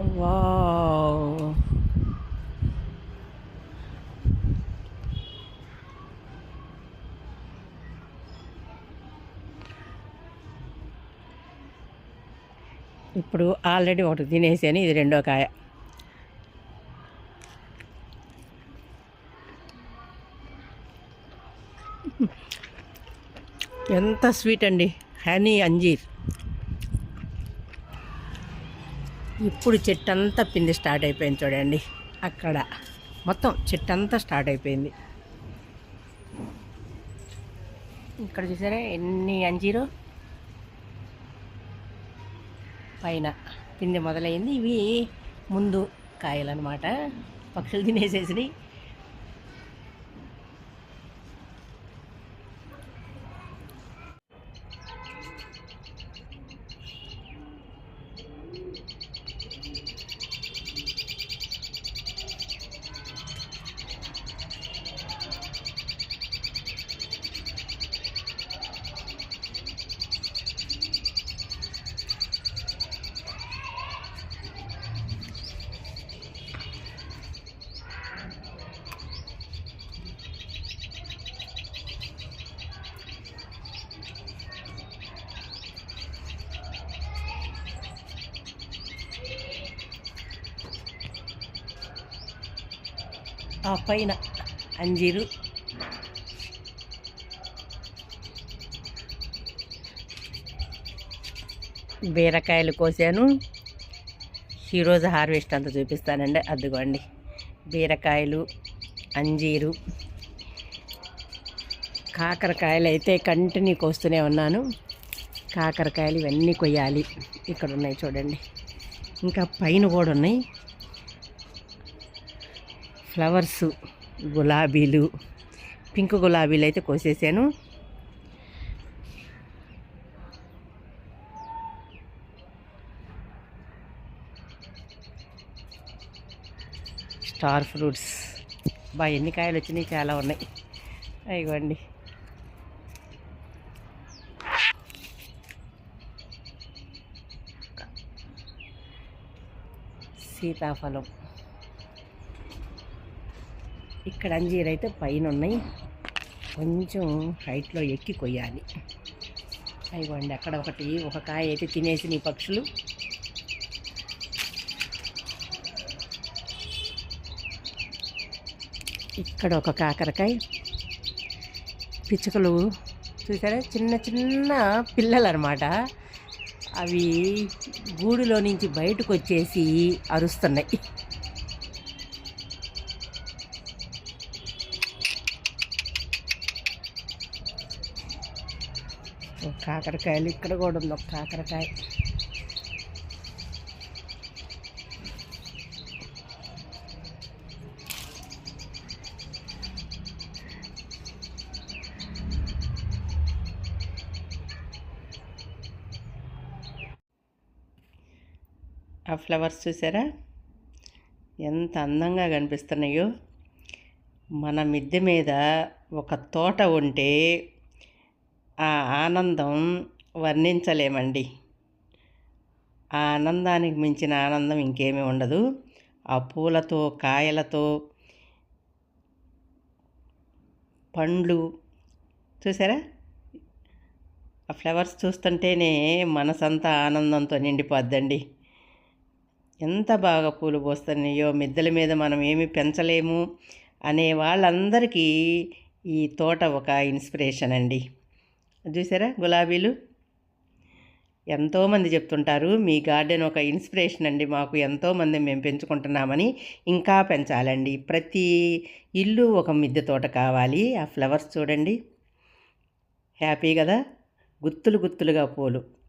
Wow ఇప్పుడు already ఒకటి తినేసాను ఇది రెండో కాయ. ఎంత స్వీట్ అండి. హనీ అంజీర్. ఇప్పుడు చెట్టంతా పిండి స్టార్ట్ అయిపోయింది చూడండి. అక్కడ మొత్తం చెట్టంతా స్టార్ట్ అయిపోయింది. ఇక్కడ చూసారా ఎన్ని అంజీరో? పైన పిండి మొదలైంది. ఇవి ముందు కాయలు అనమాట పక్షులు తినేసేసినాయి. ఆ పైన అంజీరు. బీరకాయలు కోసాను. ఈరోజు హార్వెస్ట్ అంతా చూపిస్తానండి. అదిగోండి. బీరకాయలు అంజీరు. కాకరకాయలు అయితే కంటిన్యూ కోస్తూనే ఉన్నాను. కాకరకాయలు ఇవన్నీ కొయ్యాలి. ఇక్కడ ఉన్నాయి చూడండి. ఇంకా పైన కూడా ఉన్నాయి. ఫ్లవర్స్ గులాబీలు పింక్ గులాబీలు అయితే కోసేసాను. Star fruits. బా ఎన్ని కాయలు వచ్చినాయి? చాలా ఉన్నాయి. అయ్యండి సీతాఫలం. ఇక్కడ అంజీర్ అయితే పైన ఉన్నాయి కొంచెం హైట్లో ఎక్కి కొయ్యాలి. అయిపోండి అక్కడ ఒకటి ఒక కాయ అయితే తినేసి నీ పక్షులు. ఇక్కడ ఒక కాకరకాయ. పిచ్చుకలు చూసారా? చిన్న చిన్న పిల్లలు అనమాట అవి గూడులో నుంచి బయటకు వచ్చేసి అరుస్తున్నాయి. కాకరకాయలు ఇక్కడ కూడా ఉంది ఒక కాకరకాయ. ఆ ఫ్లవర్స్ చూసారా? ఎంత అందంగా కనిపిస్తున్నాయో. మన మిద్దె మీద ఒక తోట ఉంటే ఆ ఆనందం వర్ణించలేమండి. ఆ ఆనందానికి మించిన ఆనందం ఇంకేమీ ఉండదు. ఆ పూలతో కాయలతో పండ్లు చూసారా? ఆ ఫ్లవర్స్ చూస్తుంటేనే మనసంతా ఆనందంతో నిండిపోద్దండి. ఎంత బాగా పూలు పోస్తున్నాయో మిద్దెల మీద మనం ఏమి పెంచలేము అనే వాళ్ళందరికీ ఈ తోట ఒక ఇన్స్పిరేషన్ అండి. చూసారా? గులాబీలు. ఎంతోమంది చెప్తుంటారు మీ గార్డెన్ ఒక ఇన్స్పిరేషన్ అండి మాకు ఎంతోమంది మేము పెంచుకుంటున్నామని ఇంకా పెంచాలండి. ప్రతి ఇల్లు ఒక మిద్దె తోట కావాలి ఆ ఫ్లవర్స్ చూడండి. హ్యాపీ కదా? గుత్తులు గుత్తులుగా పూలు.